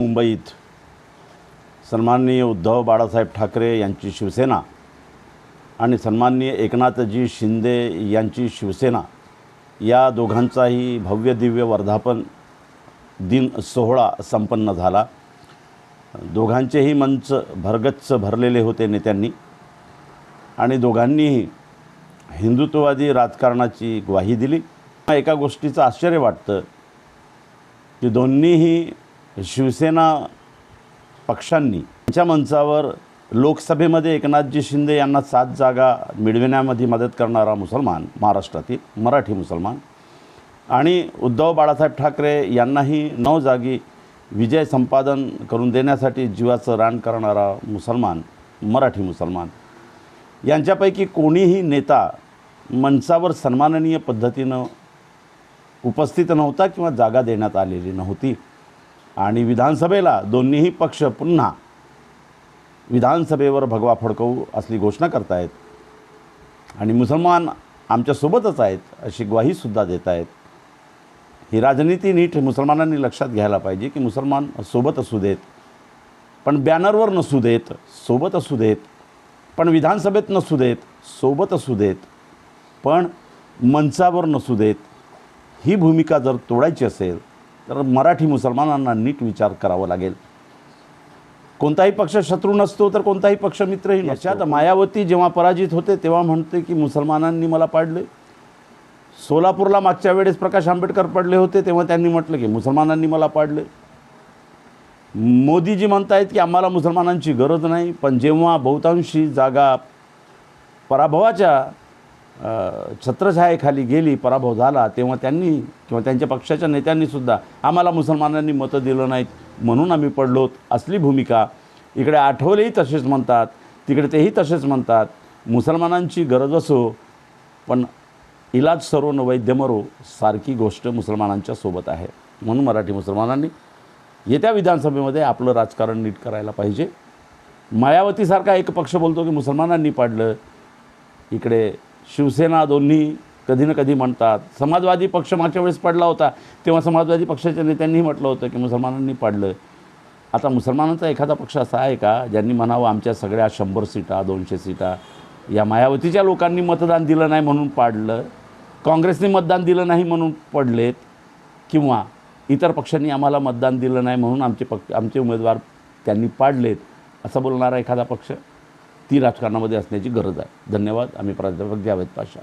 मुंबईत सन्माननीय उद्धव बाळासाहेब ठाकरे यांची शिवसेना आणि सन्माननीय एकनाथजी शिंदे यांची शिवसेना या दोघांचाही भव्य दिव्य वर्धापन दिन सोहळा संपन्न झाला. दोघांचेही मंच भरगच्च भरलेले होते नेत्यांनी आणि दोघांनीही हिंदुत्ववादी राजकारणाची ग्वाही दिली. एका गोष्टीचं आश्चर्य वाटतं की दोन्हीही शिवसेना पक्षांनी त्यांच्या मंचावर लोकसभेमध्ये एकनाथजी शिंदे यांना सात जागा मिळविण्यामध्ये मदत करणारा मुसलमान महाराष्ट्रातील मराठी मुसलमान आणि उद्धव बाळासाहेब ठाकरे यांनाही नऊ जागी विजय संपादन करून देण्यासाठी जीवाचं रान करणारा मुसलमान मराठी मुसलमान. यांच्यापैकी कोणीही नेता मंचावर सन्माननीय पद्धतीनं उपस्थित नव्हता किंवा जागा देण्यात आलेली नव्हती. आणि विधानसभेला दोन्हीही पक्ष पुन्हा विधानसभेवर भगवा फडकवू असली घोषणा करतायत. आणि मुसलमान आमच्यासोबतच आहेत अशी ग्वाहीसुद्धा देत आहेत. ही राजनीती नीट मुसलमानांनी लक्षात घ्यायला पाहिजे की मुसलमान सोबत असू देत पण बॅनरवर नसू देत सोबत असू देत पण विधानसभेत नसू देत सोबत असू देत पण मंचावर नसू देत. ही भूमिका जर तोडायची असेल तर मराठी मुसलमानांना नीट विचार करावा लागेल. कोणताही पक्ष शत्रू नसतो तर कोणताही पक्ष मित्रही याच्यात मायावती जेव्हा पराजित होते तेव्हा म्हणते की मुसलमानांनी मला पाडले. सोलापूरला मागच्या वेळेस प्रकाश आंबेडकर पडले होते तेव्हा त्यांनी म्हटलं की मुसलमानांनी मला पाडले. मोदीजी म्हणतायत की आम्हाला मुसलमानांची गरज नाही पण जेव्हा बहुतांशी जागा पराभवाच्या छत्रछायेखाली गेली पराभव झाला तेव्हा त्यांनी किंवा त्यांच्या पक्षाच्या नेत्यांनीसुद्धा आम्हाला मुसलमानांनी मतं दिलं नाहीत म्हणून आम्ही पडलोत असली भूमिका. इकडे आठवलेही तसेच म्हणतात तिकडे तेही तसेच म्हणतात. मुसलमानांची गरज असो पण इलाज सर्व न वैद्य मरो सारखी गोष्ट मुसलमानांच्या सोबत आहे. म्हणून मराठी मुसलमानांनी येत्या विधानसभेमध्ये आपलं राजकारण नीट करायला पाहिजे. मायावतीसारखा एक पक्ष बोलतो की मुसलमानांनी पाडलं इकडे शिवसेना दोन्ही कधी ना कधी म्हणतात. समाजवादी पक्ष मागच्या वेळेस पडला होता तेव्हा समाजवादी पक्षाच्या नेत्यांनीही म्हटलं होतं की मुसलमानांनी पाडलं. आता मुसलमानांचा एखादा पक्ष असा आहे का ज्यांनी म्हणावं आमच्या सगळ्या शंभर सीटा दोनशे सीटा या मायावतीच्या लोकांनी मतदान दिलं नाही म्हणून पाडलं काँग्रेसने मतदान दिलं नाही म्हणून पडलेत किंवा इतर पक्षांनी आम्हाला मतदान दिलं नाही म्हणून आमचे पक्ष आमचे उमेदवार त्यांनी पाडलेत असं बोलणारा एखादा पक्ष? ती राजकारणामध्ये असण्याची गरज आहे. धन्यवाद. आम्ही प्राध्यापक जावेद पाशा.